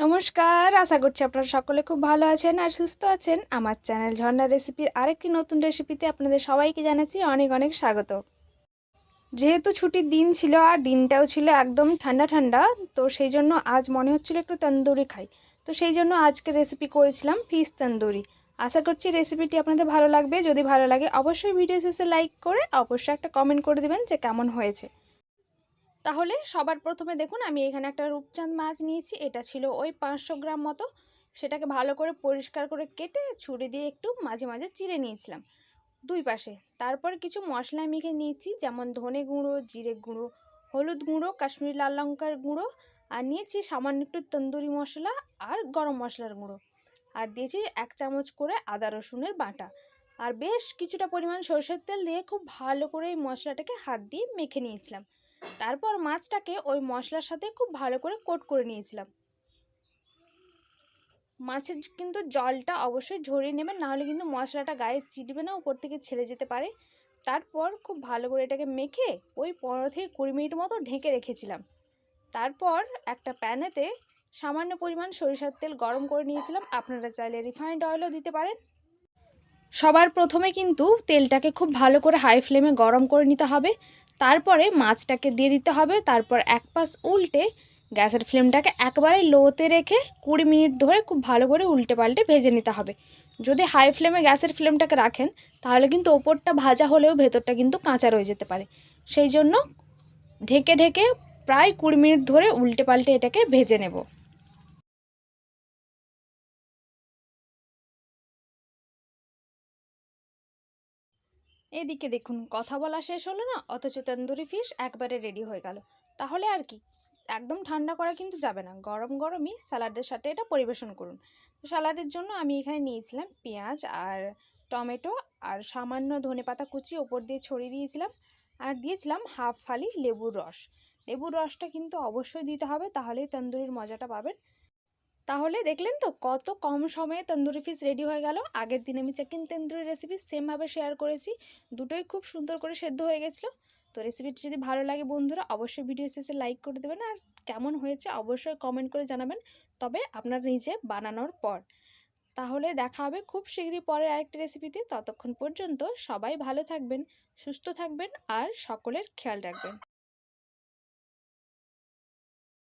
নমস্কার, আশা করছি আপনারা সকলে খুব ভালো আছেন আর সুস্থ আছেন। আমার চ্যানেল ঝর্ণা রেসিপির আরেকটি নতুন রেসিপিতে আপনাদের সবাইকে জানাচ্ছি অনেক অনেক স্বাগত। যেহেতু ছুটির দিন ছিল আর দিনটাও ছিল একদম ঠান্ডা ঠান্ডা, তো সেই জন্য আজ মনে হচ্ছিল একটু তন্দুরি খাই। তো সেই জন্য আজকে রেসিপি করেছিলাম ফিশ তন্দুরি। আশা করছি রেসিপিটি আপনাদের ভালো লাগবে। যদি ভালো লাগে অবশ্যই ভিডিও শেষে লাইক করে অবশ্যই একটা কমেন্ট করে দেবেন যে কেমন হয়েছে। তাহলে সবার প্রথমে দেখুন আমি এখানে একটা রূপচাঁদ মাছ নিয়েছি, এটা ছিল ওই পাঁচশো গ্রাম মতো। সেটাকে ভালো করে পরিষ্কার করে কেটে ছুরি দিয়ে একটু মাঝে মাঝে চিড়ে নিয়েছিলাম দুই পাশে। তারপর কিছু মশলা মেখে নিয়েছি, যেমন ধনে গুঁড়ো, জিরে গুঁড়ো, হলুদ গুঁড়ো, কাশ্মীরি লাল লঙ্কার গুঁড়ো, আর নিয়েছি সামান্য একটু তন্দুরি মশলা আর গরম মশলার গুঁড়ো। আর দিয়েছি এক চামচ করে আদা রসুনের বাটা। আর বেশ কিছুটা পরিমাণ সরষের তেল দিয়ে খুব ভালো করে এই মশলাটাকে হাত দিয়ে মেখে নিয়েছিলাম। তারপর মাছটাকে ওই মশলার সাথে খুব ভালো করে কোট করে নিয়েছিলাম। মাছের কিন্তু জলটা অবশ্যই ঝরিয়ে নেবেন, নাহলে কিন্তু মশলাটা গায়ে চিটবে না, উপর থেকে ছেড়ে যেতে পারে। তারপর খুব ভালো করে এটাকে মেখে ওই পনেরো থেকে কুড়ি মিনিট মতো ঢেকে রেখেছিলাম। তারপর একটা প্যানেতে সামান্য পরিমাণ সরিষার তেল গরম করে নিয়েছিলাম। আপনারা চাইলে রিফাইন্ড অয়েলও দিতে পারেন। সবার প্রথমে কিন্তু তেলটাকে খুব ভালো করে হাই ফ্লেমে গরম করে নিতে হবে। তারপরে মাছটাকে দিয়ে দিতে হবে। তারপর এক পাশ উল্টে গ্যাসের ফ্লেমটাকে একবারে লোতে রেখে কুড়ি মিনিট ধরে খুব ভালো করে উল্টে পাল্টে ভেজে নিতে হবে। যদি হাই ফ্লেমে গ্যাসের ফ্লেমটাকে রাখেন, তাহলে কিন্তু ওপরটা ভাজা হলেও ভেতরটা কিন্তু কাঁচা রয়ে যেতে পারে। সেই জন্য ঢেকে ঢেকে প্রায় কুড়ি মিনিট ধরে উল্টে পাল্টে এটাকে ভেজে নেব। এদিকে দেখুন, কথা বলা শেষ হলো না, অথচ তন্দুরি ফিশ একবারে রেডি হয়ে গেল। তাহলে আর কি? একদম ঠান্ডা করা কিন্তু যাবে না। গরম গরমই স্যালাডের সাথে এটা পরিবেশন করুন। তো স্যালাডের জন্য আমি এখানে নিয়েছিলাম পেঁয়াজ আর টমেটো আর সামান্য ধনে পাতা কুচি ওপর দিয়ে ছড়িয়ে দিয়েছিলাম আর দিয়েছিলাম হাফ ফালি লেবুর রস। লেবুর রসটা কিন্তু অবশ্যই দিতে হবে, তাহলেই তন্দুরির মজাটা পাবেন। তাহলে দেখলেন তো কত কম সময়ে তন্দুরি ফিশ রেডি হয়ে গেল। আগের দিন আমি চিকেন তন্দুরি রেসিপি সেমভাবে শেয়ার করেছি। দুটোই খুব সুন্দর করে সেদ্ধ হয়ে গেছিল। তো রেসিপিটি যদি ভালো লাগে বন্ধুরা, অবশ্যই ভিডিও শেষে লাইক করে দেবেন। আর কেমন হয়েছে অবশ্যই কমেন্ট করে জানাবেন। তবে আপনার নিজে বানানোর পর। তাহলে দেখা হবে খুব শীঘ্রই পরের আরেকটি রেসিপিতে ততক্ষণ পর্যন্ত সবাই ভালো থাকবেন, সুস্থ থাকবেন আর সকলের খেয়াল রাখবেন।